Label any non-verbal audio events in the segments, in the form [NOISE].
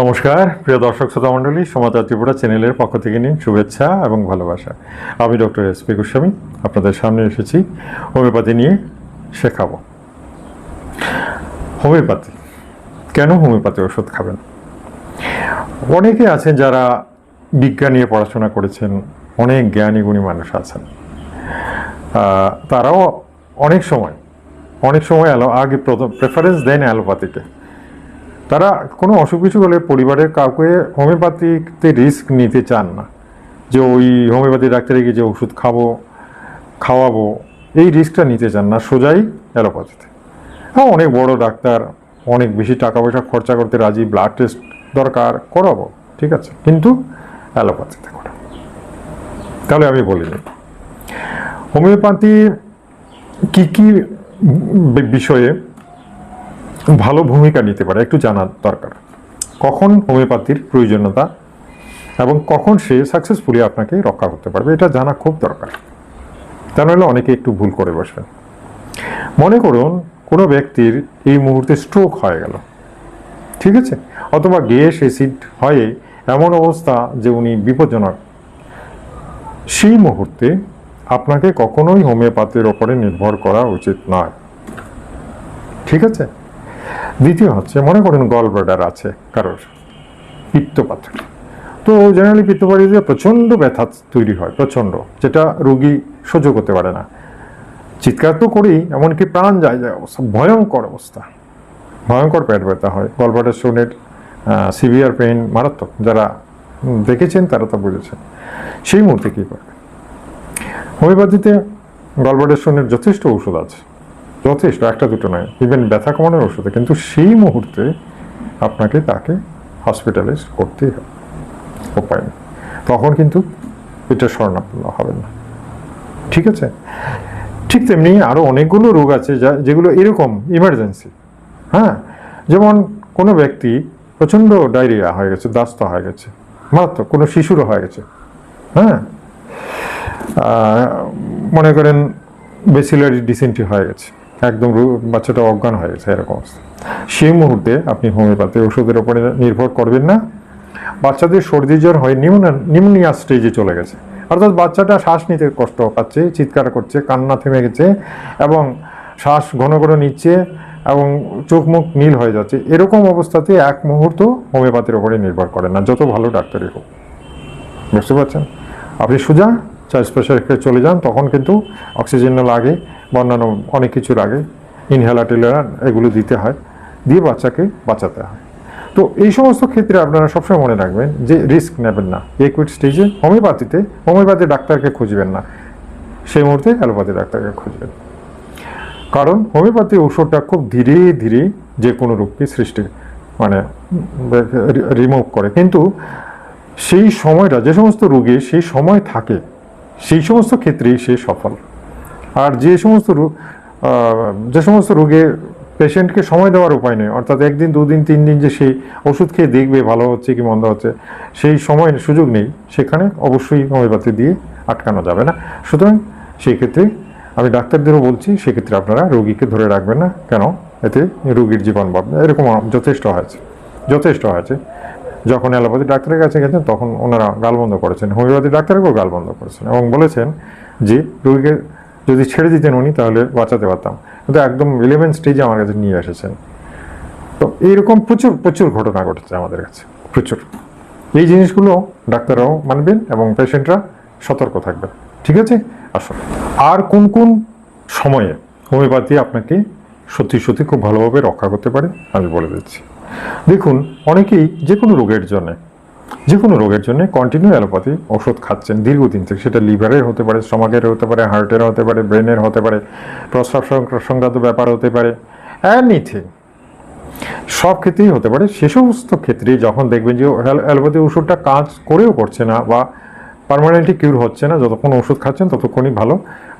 নমস্কার, প্রিয় দর্শক শ্রোতা মণ্ডলী সমাচার ত্রিপুরা চ্যানেলের পক্ষ থেকে নিন শুভেচ্ছা এবং ভালোবাসা। আমি ডক্টর এস পি গোস্বামী, আপনাদের সামনে এসেছি, হোমিওপ্যাথি নিয়ে শেখাবো। হোমিওপ্যাথি, কেন হোমিওপ্যাথি ওষুধ খাবেন? অনেকে আছেন যারা বিজ্ঞান নিয়ে পড়াশোনা করেছেন, অনেক জ্ঞানী গুণী মানুষ আছেন। তারাও অনেক সময় অনেক সময় আগে প্রেফারেন্স দেন অ্যালোপ্যাথিকে। তারা কোনো অসুখ বিসুখ হলে পরিবারের কাউকে হোমিওপ্যাথিতে রিস্ক নিতে চান না। যে ওই হোমিওপ্যাথি ডাক্তারে গিয়ে যে ওষুধ খাব, খাওয়াবো, এই রিস্কটা নিতে চান না, সোজাই অ্যালোপ্যাথিতে। হ্যাঁ অনেক বড় ডাক্তার, অনেক বেশি টাকা পয়সা খরচা করতে রাজি ব্লাড টেস্ট দরকার, করাবো, ঠিক আছে, কিন্তু অ্যালোপ্যাথিতে করা। তাহলে আমি বলিনি হোমিওপ্যাথি কী কী বিষয়ে ভালো ভূমিকা নিতে পারে, একটু জানার দরকার। কখন হোমিওপ্যাথির প্রয়োজনীয়তা এবং কখন সে সাকসেসফুলি আপনাকে রক্ষা করতে পারবে, এটা জানা খুব দরকার। তা নাহলে অনেকে একটু ভুল করে বসবেন। মনে করুন, কোনো ব্যক্তির এই মুহূর্তে স্ট্রোক হয়ে গেল। ঠিক আছে? অথবা গ্যাস অ্যাসিড হয়ে এমন অবস্থা যে উনি বিপজ্জনক। সেই মুহূর্তে আপনাকে কখনোই হোমিওপ্যাথির ওপরে নির্ভর করা উচিত নয়। ঠিক আছে? দ্বিতীয় হচ্ছে, মনে করেন গল ব্লাডার আছে কারোর, পিত্তপাথর। তো জেনারেলি পিত্তপাথরিতে প্রচণ্ড ব্যথা তৈরি হয়, প্রচণ্ড, যেটা রোগী সহ্য করতে পারে না। চিৎকার তো করেই, এমনকি প্রাণ যায় যায় অবস্থা, ভয়ঙ্কর অবস্থা। ভয়ঙ্কর পেট ব্যথা হয় গল ব্লাডার স্টোনের সিভিয়ার পেইন মারাত্মক, যারা দেখেছেন তারা তো বুঝেছেন। সেই মুহূর্তে কী করবে? হোমিওপ্যাথিতে গলব্লাডার স্টোনের যথেষ্ট ওষুধ আছে। যথেষ্ট, একটা দুটো নয় ইভেন ব্যথা কমানোর ওষুধে, কিন্তু সেই মুহূর্তে আপনাকে তাকে হসপিটালাইজ করতেই হবে, উপায় নেই। তখন কিন্তু এটা স্বর্ণাপন্ন হবে না। ঠিক আছে? ঠিক তেমনি আরও অনেকগুলো রোগ আছে যা, যেগুলো এরকম ইমার্জেন্সি হ্যাঁ? যেমন কোনো ব্যক্তি প্রচণ্ড ডায়রিয়া হয়ে গেছে দাস্তা হয়ে গেছে, মারাত্মক, কোনো শিশুরও হয়ে গেছে হ্যাঁ? মনে করেন বেসিলারি ডিসেন্ট্রি হয়ে গেছে। একদম বাচ্চাটা অজ্ঞান হয়ে গেছে, এরকম অবস্থা। সেই মুহূর্তে আপনি হোমিওপ্যাথি ওষুধের উপরে নির্ভর করবেন না। বাচ্চাদের সর্দি জ্বর হয়ে, নিউমোনিয়া নিউমোনিয়া স্টেজে চলে গেছে। অর্থাৎ বাচ্চাটা শ্বাস নিতে কষ্ট পাচ্ছে, চিৎকার করছে, কান্না থেমে গেছে এবং শ্বাস ঘন ঘন নিচ্ছে এবং চোখ মুখ নীল হয়ে যাচ্ছে। এরকম অবস্থাতে এক মুহূর্ত হোমিওপ্যাথির উপরে নির্ভর করে না, যত ভালো ডাক্তারই হোক। বুঝতে পারছেন? আপনি সোজা, চার্জ প্রেশারে চলে যান, তখন কিন্তু অক্সিজেন লাগে। অন্যান্য অনেক কিছুর আগে ইনহেলার টিলার এগুলো দিতে হয়, দিয়ে বাচ্চাকে বাঁচাতে হয়। তো এই সমস্ত ক্ষেত্রে আপনারা সবসময় মনে রাখবেন যে রিস্ক নেবেন না। একুইট স্টেজে হোমিওপ্যাথিতে হোমিওপ্যাথি ডাক্তারকে খুঁজবেন না। সেই মুহূর্তে অ্যালোপ্যাথি ডাক্তারকে খুঁজবেন। কারণ হোমিওপ্যাথি ওষুধটা খুব ধীরে ধীরে যে কোনো রোগকে সৃষ্টি মানে রিমুভ করে। কিন্তু সেই সময়টা, যে সমস্ত রোগে সেই সময় থাকে, সেই সমস্ত ক্ষেত্রেই সে সফল। আর যে সমস্ত যে সমস্ত রোগে পেশেন্টকে সময় দেওয়ার উপায় নেই, অর্থাৎ একদিন, দুদিন তিন দিন যে সেই ওষুধ খেয়ে দেখবে, ভালো হচ্ছে কি মন্দ হচ্ছে, সেই সময় সুযোগ নেই, সেখানে অবশ্যই হোমিওপ্যাথি দিয়ে আটকানো যাবে না। সুতরাং সেই ক্ষেত্রে আমি ডাক্তারদেরও বলছি সেক্ষেত্রে আপনারা রোগীকে ধরে রাখবেন না, কেন? এতে রোগীর জীবন বাঁচবে এরকম যথেষ্ট হয়েছে যথেষ্ট হয়েছে। যখন অ্যালোপ্যাথি ডাক্তারের কাছে গেছেন, তখন ওনারা গালবন্ধ করেছেন, হোমিওপ্যাথি ডাক্তারকেও গালবন্ধ করেছেন এবং বলেছেন যে রোগীকে যদি ছেড়ে দিতেন উনি, তাহলে বাঁচাতে পারতাম। কিন্তু একদম ইলেভেন স্টেজে আমার কাছে নিয়ে এসেছেন। তো এইরকম প্রচুর প্রচুর ঘটনা ঘটেছে আমাদের কাছে, প্রচুর। এই জিনিসগুলো ডাক্তাররাও মানবেন এবং পেশেন্টরা সতর্ক থাকবেন। ঠিক আছে? আসুন। আর কোন কোন সময়ে হোমিওপ্যাথি আপনাকে সত্যি সত্যি খুব ভালোভাবে রক্ষা করতে পারে, আমি বলে দিচ্ছি। দেখুন, অনেকেই যে কোনো রোগের জন্য যে কোনো রোগের জন্য কন্টিনিউ অ্যালোপ্যাথি ওষুধ খাচ্ছেন দীর্ঘদিন থেকে। সেটা লিভারের হতে পারে, স্টমাকের হতে পারে হার্টের হতে পারে ব্রেনের হতে পারে, প্রস্রাব সংক্রান্ত ব্যাপার হতে পারে এনিথিং সব ক্ষেত্রেই হতে পারে। সে সমস্ত ক্ষেত্রে যখন দেখবেন যে অ্যালোপ্যাথি ওষুধটা কাজ করেও করছে না বা পার্মানেন্টলি কিউর হচ্ছে না, যতক্ষণ ওষুধ খাচ্ছেন ততক্ষণই ভালো,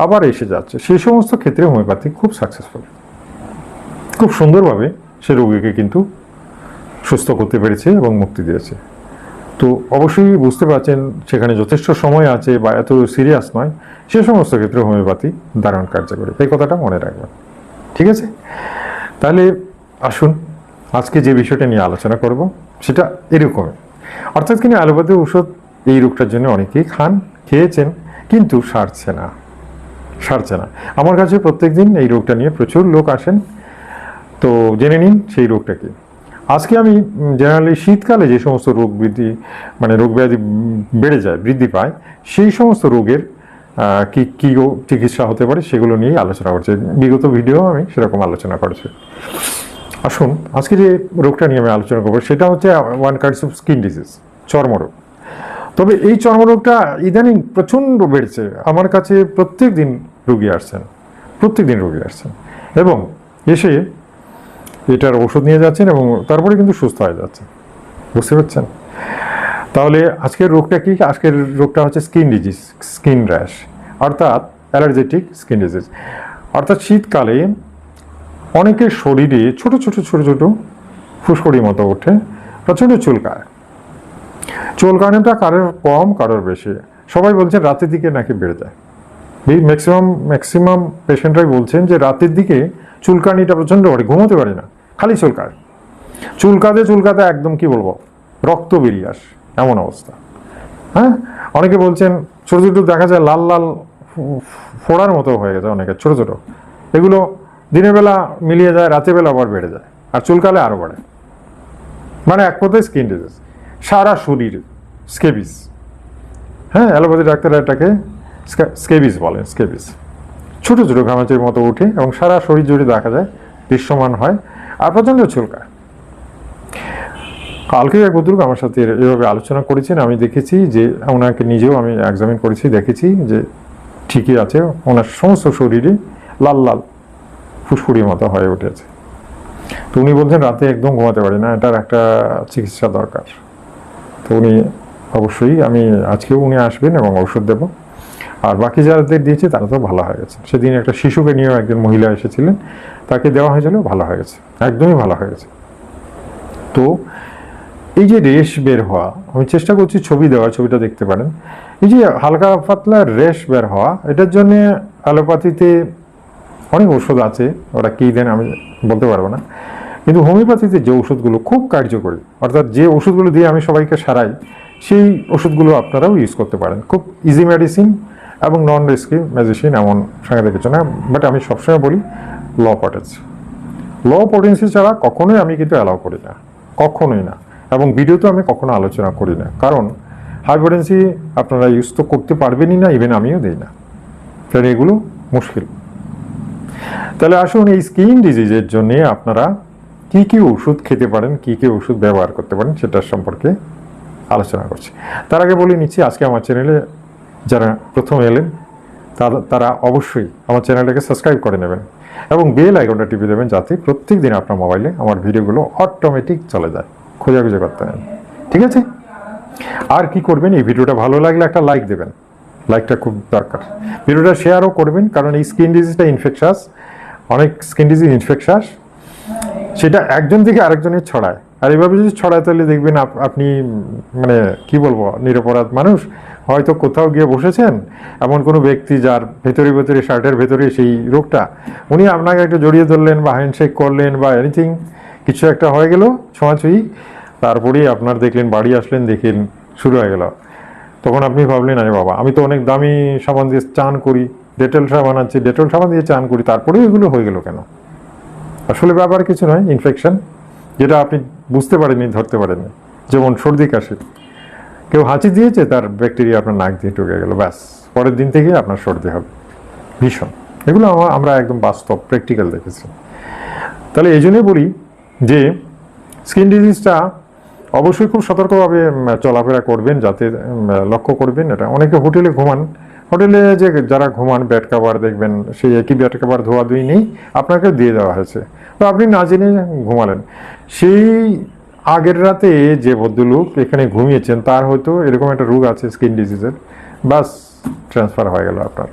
আবার এসে যাচ্ছে। সেই সমস্ত ক্ষেত্রে হোমিওপ্যাথি খুব সাকসেসফুল খুব সুন্দরভাবে সে রোগীকে কিন্তু সুস্থ করতে পেরেছে এবং মুক্তি দিয়েছে। তো অবশ্যই বুঝতে পারছেন, সেখানে যথেষ্ট সময় আছে বা এত সিরিয়াস নয়, সে সমস্ত ক্ষেত্রে হোমিওপ্যাথি দারুণ কার্যকরী। এই কথাটা মনে রাখবেন। ঠিক আছে? তাহলে আসুন, আজকে যে বিষয়টা নিয়ে আলোচনা করব, সেটা এরকমই অর্থাৎ কিনা অ্যালোপ্যাথি ওষুধ এই রোগটার জন্য অনেকেই খান, খেয়েছেন, কিন্তু সারছে না। সারছে না। আমার কাছে প্রত্যেকদিন এই রোগটা নিয়ে প্রচুর লোক আসেন। তো জেনে নিন সেই রোগটা কি। আজকে আমি জেনারেলি শীতকালে যে সমস্ত রোগ বৃদ্ধি মানে রোগ ব্যাধি বেড়ে যায়, বৃদ্ধি পায়, সেই সমস্ত রোগের কি কি চিকিৎসা হতে পারে সেগুলো নিয়েই আলোচনা করছি। বিগত ভিডিও আমি সেরকম আলোচনা করেছি। আসুন, আজকে যে রোগটা নিয়ে আমি আলোচনা করব, সেটা হচ্ছে one kinds of skin disease চর্মরোগ। তবে এই চর্মরোগটা ইদানিং প্রচণ্ড বেড়েছে। আমার কাছে প্রত্যেক দিন রুগী আসছেন প্রত্যেক দিন রুগী আসছেন। এবং এসে এটার ওষুধ নিয়ে যাচ্ছেন এবং তারপরে কিন্তু সুস্থ হয়ে যাচ্ছেন। বুঝতে পারছেন? তাহলে আজকের রোগটা কি? আজকের রোগটা হচ্ছে স্কিন ডিজিজ স্কিন র্যাশ অর্থাৎ অ্যালার্জেটিক স্কিন ডিজিজ অর্থাৎ শীতকালে অনেকের শরীরে ছোট ছোট ছোট ছোট ফুসকুড়ির মতো ওঠে প্রচণ্ড চুলকায় চুলকানোটা কারোর কম, কারোর বেশি। সবাই বলছেন রাতের দিকে নাকি বেড়ে যায়। ম্যাক্সিমাম ম্যাক্সিমাম পেশেন্টরাই বলছেন যে রাতের দিকে চুলকানিটা প্রচণ্ড করে, ঘুমোতে পারি না। খালি চুলকায়। চুলকাতে চুলকাতে একদম কি বলব? রক্ত বেরিয়ে আস। এমন অবস্থা। হ্যাঁ? অনেকে বলছেন, ছোট ছোট দেখা যায় লাল লাল ফোড়ার মতো হয়ে গেছে অনেকে, ছোট ছোট। এগুলো দিনের বেলা মিলিয়ে যায়, রাতের বেলা আবার বেড়ে যায়। আর চুলকালে আরও বাড়ে। মানে এক কথায় স্কিন ডিজিজ সারা শরীর স্কেবিস হ্যাঁ অ্যালোপ্যাথি ডাক্তাররা এটাকে স্কেবিস বলেন স্কেবিস ছোটো ছোটো ঘামাচির মতো উঠে এবং সারা শরীর জুড়ে দেখা যায়, দৃশ্যমান হয়। আর প্রচণ্ড চুলকায়। কালকে এক ভদ্রলোক আমার সাথে এভাবে আলোচনা করেছেন, আমি দেখেছি যে ওনাকে নিজেও আমি এক্সামিন করেছি, দেখেছি যে ঠিকই আছে, ওনার সমস্ত শরীরে লাল লাল ফুসফুরির মতো হয়ে উঠেছে। তো উনি বলছেন রাতে একদম ঘুমাতে পারি না, এটার একটা চিকিৎসা দরকার। তো উনি অবশ্যই আমি, আজকেও উনি আসবেন এবং ওষুধ দেব। আর বাকি যাদের দিয়েছে, তারা তো ভালো হয়ে গেছে। সেদিন একটা শিশুকে নিয়েও একজন মহিলা এসেছিলেন। তাকে দেওয়া হয়েছিল ভালো হয়ে গেছে, একদমই ভালো হয়ে গেছে। তো এই যে রেশ বের হওয়া, আমি চেষ্টা করছি ছবি দেওয়ার ছবিটা দেখতে পারেন। এই যে হালকা পাতলা রেশ বের হওয়া, এটার জন্যে অ্যালোপ্যাথিতে অনেক ওষুধ আছে। ওরা কী দেন আমি বলতে পারব না। কিন্তু হোমিওপ্যাথিতে যে ওষুধগুলো খুব কার্যকরী, অর্থাৎ যে ওষুধগুলো দিয়ে আমি সবাইকে সারাই, সেই ওষুধগুলো আপনারাও ইউজ করতে পারেন। খুব ইজি মেডিসিন এবং নন রিস্কি মেডিসিন এমন সাংঘাতিক কিছু না বাট আমি সবসময় বলি ল পটেন্স ল পটেন্সি ছাড়া কখনোই আমি কিন্তু অ্যালাউ করি না। কখনোই না। এবং ভিডিওতে আমি কখনো আলোচনা করি না। কারণ হাই পটেন্সি আপনারা ইউজ তো করতে পারবেনই না ইভেন আমিও দিই না। কারণ এগুলো মুশকিল। তাহলে আসুন এই স্কিন ডিজিজের জন্য আপনারা কি কি ওষুধ খেতে পারেন, কি কি ওষুধ ব্যবহার করতে পারেন, সেটার সম্পর্কে আলোচনা করছি। তার আগে বলে নিচ্ছি, আজকে আমার চ্যানেলে যারা প্রথম এলেন তারা অবশ্যই আমার চ্যানেলটাকে সাবস্ক্রাইব করে নেবেন এবং বেল আইকনটা টিপে দেবেন যাতে প্রত্যেক দিন আপনার মোবাইলে আমার ভিডিওগুলো অটোমেটিক চলে যায়। খোঁজাখুঁজি করতে হয়। ঠিক আছে? আর কি করবেন? এই ভিডিওটা ভালো লাগলে একটা লাইক দেবেন। লাইকটা খুব দরকার। ভিডিওটা শেয়ারও করবেন, কারণ এই স্কিন ডিজিজটা ইনফেকশাস অনেক স্কিন ডিজিজ ইনফেকশাস সেটা একজন থেকে আরেকজনের ছড়ায়। আর এভাবে যদি ছড়ায়, তাহলে দেখবেন আপনি মানে কি বলব, নিরপরাধ মানুষ। হয়তো কোথাও গিয়ে বসেছেন এমন কোনো ব্যক্তি যার ভেতরে ভেতরে শার্টের ভেতরে সেই রোগটা। উনি আপনাকে একটু জড়িয়ে ধরলেন বা হ্যান্ডশেক করলেন বা এনিথিং কিছু একটা হয়ে গেল, ছোঁয়াছুঁই, তারপরেই আপনার দেখলেন, বাড়ি আসলেন দেখলেন শুরু হয়ে গেল। তখন আপনি ভাবলেন, আরে বাবা, আমি তো অনেক দামি সাবান দিয়ে চান করি, ডেটল সাবান আছে ডেটল সাবান দিয়ে চান করি তারপরেও এগুলো হয়ে গেল কেন? আসলে ব্যাপার কিছু নয় ইনফেকশন যেটা আপনি বুঝতে পারেননি, ধরতে পারেননি, যেমন সর্দি কাশি। কেউ হাঁচি দিয়েছে, তার ব্যাকটেরিয়া আপনার নাক দিয়ে ঢুকে গেল, ব্যাস। পরের দিন থেকে আপনার সর্দি হবে। ভীষণ। এগুলো আমরা একদম বাস্তব প্র্যাকটিক্যাল দেখেছি। তাহলে এই জন্যই বলি যে স্কিন ডিজিজটা অবশ্যই খুব সতর্কভাবে চলাফেরা করবেন, যাতে লক্ষ্য করবেন এটা। অনেকে হোটেলে ঘুমান। হোটেলে যে যারা ঘুমান বেড কাভার দেখবেন, সেই একই বেড কাভার ধোয়াধুয়ি নেই আপনাকে দিয়ে দেওয়া হয়েছে। তো আপনি না জেনে ঘুমালেন। সেই আগের রাতে যে ভদ্রলোক এখানে ঘুমিয়েছেন, তার হয়তো এরকম একটা রোগ আছে স্কিন ডিজিজের বাস ট্রান্সফার হয়ে গেল আপনার।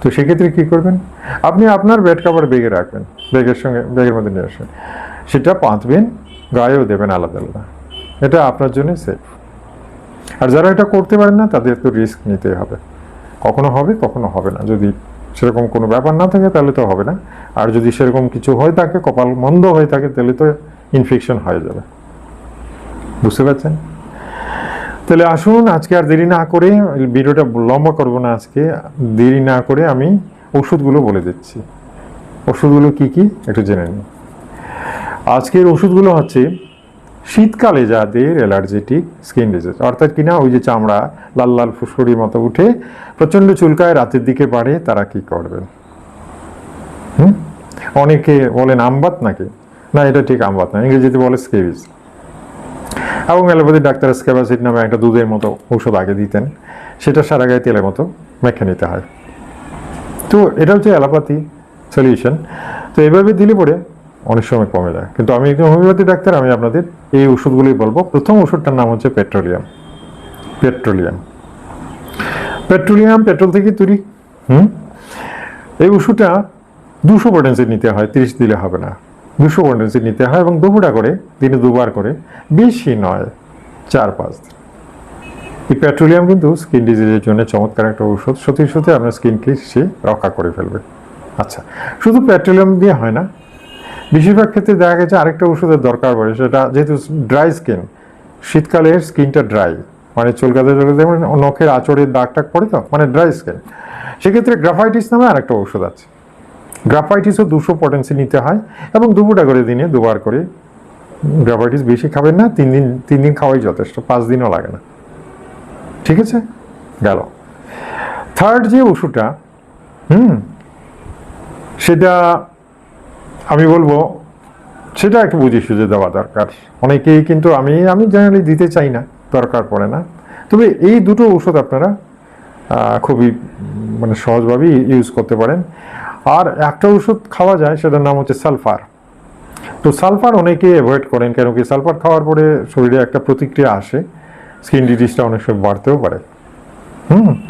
তো সেক্ষেত্রে কী করবেন? আপনি আপনার বেড কাভার বেগে রাখবেন ব্যাগের সঙ্গে ব্যাগের মধ্যে নিয়ে আসবেন। সেটা পাতবেন গায়েও দেবেন আলাদা আলাদা। এটা আপনার জন্য সেফ আর যারা এটা করতে পারেন না, তাদের তো রিস্ক নিতে হবে। কখনো হবে কখনো হবে না। যদি সেরকম কোনো ব্যাপার না থাকে, তাহলে তো হবে না। আর যদি সেরকম কিছু হয়ে থাকে, কপাল মন্দ হয়ে থাকে, তাহলে তো ইনফেকশন হয়ে যাবে। বুঝতে পারছেন? তাহলে আসুন, আজকে আর দেরি না করে, ভিডিওটা লম্বা করব না আজকে, দেরি না করে আমি ওষুধগুলো বলে দিচ্ছি। ওষুধগুলো কি কি? একটু জেনে নিন। আজকের ওষুধগুলো হচ্ছে শীতকালে যাদের অ্যালার্জেটিক স্কিন ডিজিজ, অর্থাৎ কিনা ওই যে চামড়া, লাল লাল ফুসকুড়ির মতো উঠে প্রচণ্ড চুলকায় রাতের দিকে বাড়ে, তারা কি করবেন? হুম? অনেকে বলেন আমবাত নাকি? না, এটা ঠিক আমবাত না, ইংরেজিতে বলে স্কেবিজ। এবং অ্যালোপ্যাথি ডাক্তার স্কেবাসিড নামে একটা দুধের মতো ঔষধ আগে দিতেন, সেটা সারা গায়ে তেলের মতো মেখে নিতে হয়। তো এটা হচ্ছে অ্যালোপ্যাথি সলিউশন। তো এভাবে দিলে পরে অনেক সময় কমে যায়। কিন্তু আমি একজন হোমিওপ্যাথি ডাক্তার, আমি আপনাদের এই ওষুধগুলোই বলব। প্রথম ওষুধটার নাম হচ্ছে পেট্রোলিয়াম। পেট্রোলিয়াম। পেট্রোলিয়াম, পেট্রোল থেকে তৈরি, হুম? এই ওষুধটা দুশো পটেন্সি নিতে হয়, তিরিশ দিলে হবে না। দুশো পটেন্সি নিতে হয় এবং দুপুরা করে, দিনে দুবার করে, বেশি নয়, চার পাঁচ দিন। এই পেট্রোলিয়াম কিন্তু স্কিন ডিজিজের জন্য চমৎকার একটা ওষুধ সত্যি সত্যি আপনার স্কিনকে সে রক্ষা করে ফেলবে। আচ্ছা শুধু পেট্রোলিয়াম দিয়ে হয় না, বেশিরভাগ ক্ষেত্রে দেখা গেছে আরেকটা ওষুধের দরকার পড়ে, সেটা যেহেতু ড্রাই স্কিন শীতকালে স্কিনটা ড্রাই মানে চুলকাতে চলকাতে নখের আঁচড়ের দাগ টাগ পড়ে তো মানে ড্রাই স্কিন সেক্ষেত্রে গ্রাফাইটিস নামে আরেকটা ওষুধ আছে। গ্রাফাইটিসও দুশো পটেন্সি নিতে হয় এবং দুপুরটা করে দিনে দুবার করে গ্রাফাইটিস বেশি খাবেন না, তিন দিন তিন দিন খাওয়াই যথেষ্ট, পাঁচ দিনও লাগে না। ঠিক আছে? গেল। থার্ড যে ওষুধটা, হুম, সেটা আমি বলব, সেটা একটু বুঝে সুঝে দেওয়া দরকার। অনেকেই কিন্তু আমি আমি জেনারেলি দিতে চাই না, দরকার পড়ে না। তবে এই দুটো ওষুধ আপনারা খুবই মানে সহজভাবেই ইউজ করতে পারেন। আর একটা ওষুধ খাওয়া যায়, সেটার নাম হচ্ছে সালফার। তো সালফার অনেকে অ্যাভয়েড করেন, কেন কি সালফার খাওয়ার পরে শরীরে একটা প্রতিক্রিয়া আসে স্কিন ডিজিজটা অনেক সময় বাড়তেও পারে। হুম?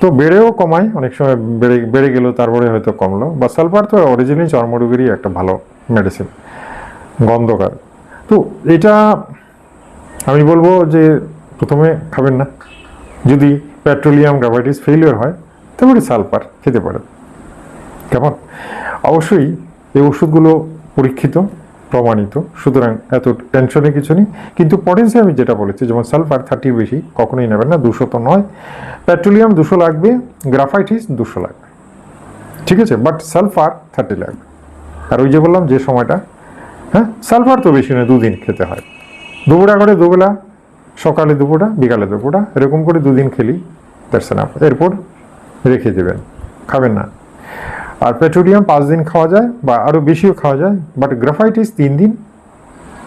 তো বেড়েও কমায়, অনেক সময় বেড়ে বেড়ে গেলেও তারপরে হয়তো কমলো। বা সালফার তো অরিজিনালি চর্মরোগেরই একটা ভালো মেডিসিন গন্ধকার। তো এটা আমি বলব যে প্রথমে খাবেন না। যদি পেট্রোলিয়াম গ্রাভাইটিস ফেলিওর হয়, তারপরে সালফার খেতে পারেন। কেমন? অবশ্যই এই ওষুধগুলো পরীক্ষিত, প্রমাণিত, সুতরাং এত টেনশনে কিছু নেই। কিন্তু পটেন্সি আমি যেটা বলেছি, যেমন সালফার থার্টির বেশি, কখনোই নেবেন না, দুশো তো নয়। পেট্রোলিয়াম দুশো লাগবে, গ্রাফাইটিস দুশো লাগবে। ঠিক আছে বাট সালফার থার্টি লাগবে। আর ওই যে বললাম যে সময়টা হ্যাঁ সালফার তো বেশি নয়, দুদিন খেতে হয়। দুপুরা করে দুবেলা, সকালে দুপুরটা, বিকালে দুপুরটা, এরকম করে দুদিন খেলি দ্যাটস এরপর রেখে দেবেন, খাবেন না। আর পেট্রোলিয়াম পাঁচ দিন খাওয়া যায় বা আরও বেশিও খাওয়া যায় বাট গ্রাফাইটিস তিন দিন।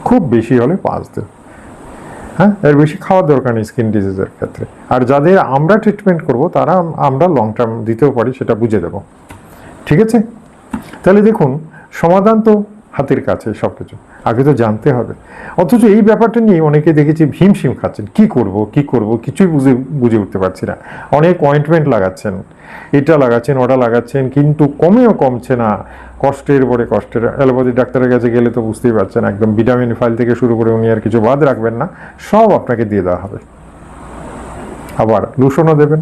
খুব বেশি হলে পাঁচ দিন। হ্যাঁ এর বেশি খাওয়ার দরকার নেই স্কিন ডিজিজের ক্ষেত্রে। আর যাদের আমরা ট্রিটমেন্ট করব, তারা আমরা লং টার্ম দিতেও পারি, সেটা বুঝে দেব। ঠিক আছে? তাহলে দেখুন, সমাধান তো হাতের কাছে সব কিছু আগে তো জানতে হবে। অথচ এই ব্যাপারটা নিয়ে অনেকে দেখেছি ভীমশিম খাচ্ছেন। কি করব কি করব? কিছুই বুঝে বুঝে উঠতে পারছি না। অনেক অয়েন্টমেন্ট লাগাচ্ছেন। এটা লাগাচ্ছেন, ওটা লাগাচ্ছেন, কিন্তু কমেও কমছে না। কষ্টের পরে কষ্টের। অ্যালোপ্যাথি ডাক্তারের কাছে গেলে তো বুঝতেই পারছেন, একদম ভিটামিন ফাইল থেকে শুরু করে উনি আর কিছু বাদ রাখবেন না। সব আপনাকে দিয়ে দেওয়া হবে। আবার লুশনও দেবেন।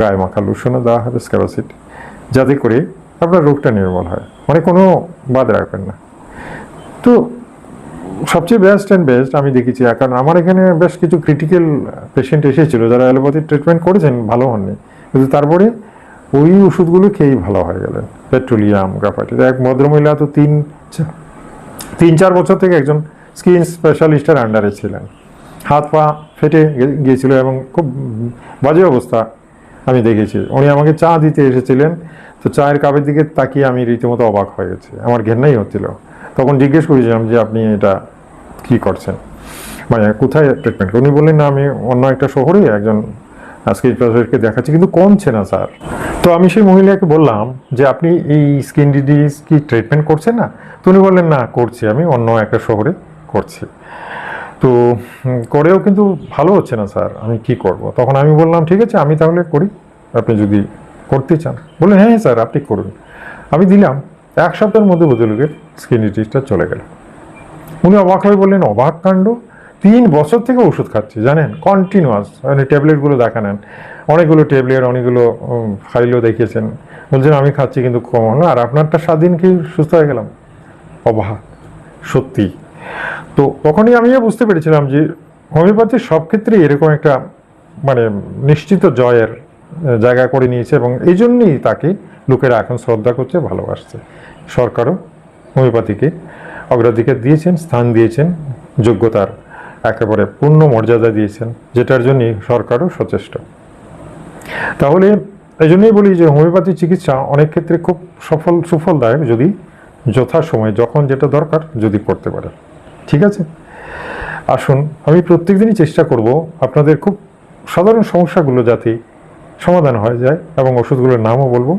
গায়ে মাখা লুশনও দেওয়া হবে স্ক্যাবাসিড যাতে করে আপনার রোগটা নির্মল হয়। মানে কোনো বাদ রাখবেন না। তো সবচেয়ে বেস্ট অ্যান্ড বেস্ট আমি দেখেছি কারণ আমার এখানে বেশ কিছু ক্রিটিক্যাল পেশেন্ট এসেছিল যারা অ্যালোপ্যাথি ট্রিটমেন্ট করেছেন, ভালো হননি। কিন্তু তারপরে ওই ওষুধগুলো খেয়েই ভালো হয়ে গেলেন। পেট্রোলিয়াম গ্রাফাইটিস এক ভদ্রমহিলা তো তিন তিন, চার বছর থেকে একজন স্কিন স্পেশালিস্টের আন্ডারে ছিলেন। হাত, পা ফেটে গিয়েছিল এবং খুব বাজে অবস্থা আমি দেখেছি। উনি আমাকে চা দিতে এসেছিলেন, তো চায়ের কাপের দিকে তাকিয়ে আমি রীতিমতো অবাক হয়ে গেছি। আমার ঘেন্নাই হচ্ছিল। তখন জিজ্ঞেস করেছিলাম যে আপনি এটা কি করছেন? মানে কোথায় ট্রিটমেন্ট উনি বললেন, না, আমি অন্য একটা শহরে একজন স্কিন স্পেশালিস্টকে দেখাচ্ছি, কিন্তু কমছে না, স্যার। তো আমি সেই মহিলাকে বললাম যে, আপনি এই স্কিন ডিজিজ কি ট্রিটমেন্ট করছেন না? তো উনি বললেন, না, করছি, আমি অন্য একটা শহরে করছি। তো করেও কিন্তু ভালো হচ্ছে না, স্যার, আমি কি করব? তখন আমি বললাম, ঠিক আছে, আমি তাহলে করি। আপনি যদি করতে চান। বললেন হ্যাঁ স্যার, আপনি করুন। আমি দিলাম এক সপ্তাহের মধ্যে ভদ্রলোকের স্কিন ডিজিজটা চলে গেল। উনি অবাক হয়ে বললেন, অবাক কাণ্ড? তিন বছর থেকে ওষুধ খাচ্ছি, জানেন? কন্টিনিউয়াস মানে ট্যাবলেটগুলো দেখা নেন। অনেকগুলো ট্যাবলেট অনেকগুলো ফাইলও দেখিয়েছেন। বলছেন, আমি খাচ্ছি কিন্তু কমানো আর আপনারটা সাত দিন কি সুস্থ হয়ে গেলাম? অবাক, সত্যি। তো তখনই আমিও বুঝতে পেরেছিলাম যে হোমিওপ্যাথি সব ক্ষেত্রেই এরকম একটা মানে নিশ্চিত জয়ের, জায়গা করে নিয়েছে এবং এই জন্যই তাকে লোকেরা এখন শ্রদ্ধা করছে, ভালোবাসছে। সরকারও হোমিওপ্যাথিকে অগ্রাধিকার দিয়েছেন, স্থান দিয়েছেন, যোগ্যতার একেবারে পূর্ণ মর্যাদা দিয়েছেন, যেটার জন্যই সরকারও সচেষ্ট। তাহলে এই জন্যই বলি যে হোমিওপ্যাথি চিকিৎসা অনেক ক্ষেত্রে খুব সফল, সুফলদায়ক যদি যথাসময়ে, যখন যেটা দরকার যদি করতে পারে। ঠিক আছে? আসুন, আমি প্রত্যেকদিনই চেষ্টা করব আপনাদের খুব সাধারণ সমস্যাগুলো যাতে সমাধান হয়ে যায় এবং ওষুধগুলোর নামও বলব।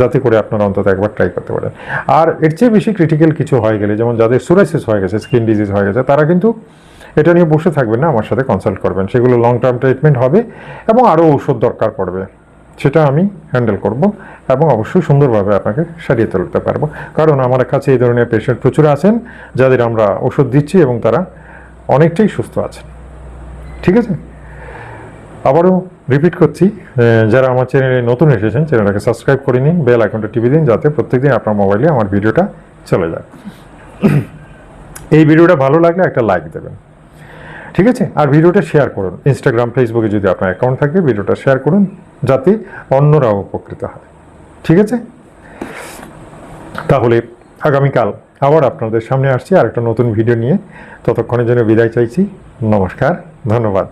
যাতে করে আপনারা অন্তত একবার ট্রাই করতে পারেন। আর এর চেয়ে বেশি ক্রিটিক্যাল কিছু হয়ে গেলে, যেমন যাদের সোরাইসিস হয়ে গেছে স্কিন ডিজিজ হয়ে গেছে, তারা কিন্তু এটা নিয়ে বসে থাকবেন না, আমার সাথে কনসাল্ট করবেন। সেগুলো লং টার্ম ট্রিটমেন্ট হবে এবং আরও ওষুধ দরকার পড়বে। সেটা আমি হ্যান্ডেল করব এবং অবশ্যই সুন্দরভাবে আপনাকে সারিয়ে তুলতে পারব। কারণ আমার কাছে এই ধরনের পেশেন্ট প্রচুর আছেন, যাদের আমরা ওষুধ দিচ্ছি এবং তারা অনেকটাই সুস্থ আছেন। ঠিক আছে? আবারও রিপিট করছি যারা আমার চ্যানেলে নতুন এসেছেন চ্যানেলটাকে সাবস্ক্রাইব করে নিন বেল আইকনটা টিপে দিন, যাতে প্রত্যেকদিন আপনার মোবাইলে আমার ভিডিওটা চলে যায়। [CLEARS THROAT] এই ভিডিওটা ভালো লাগলে একটা লাইক দেবেন। ঠিক আছে? আর ভিডিওটা শেয়ার করুন। ইনস্টাগ্রাম ফেসবুকে যদি আপনার অ্যাকাউন্ট থাকে, ভিডিওটা শেয়ার করুন, যাতে অন্যরাও উপকৃত হয়। ঠিক আছে? তাহলে আগামীকাল আবার আপনাদের সামনে আসছি আর একটা নতুন ভিডিও নিয়ে। ততক্ষণের জন্য বিদায় চাইছি। নমস্কার, ধন্যবাদ।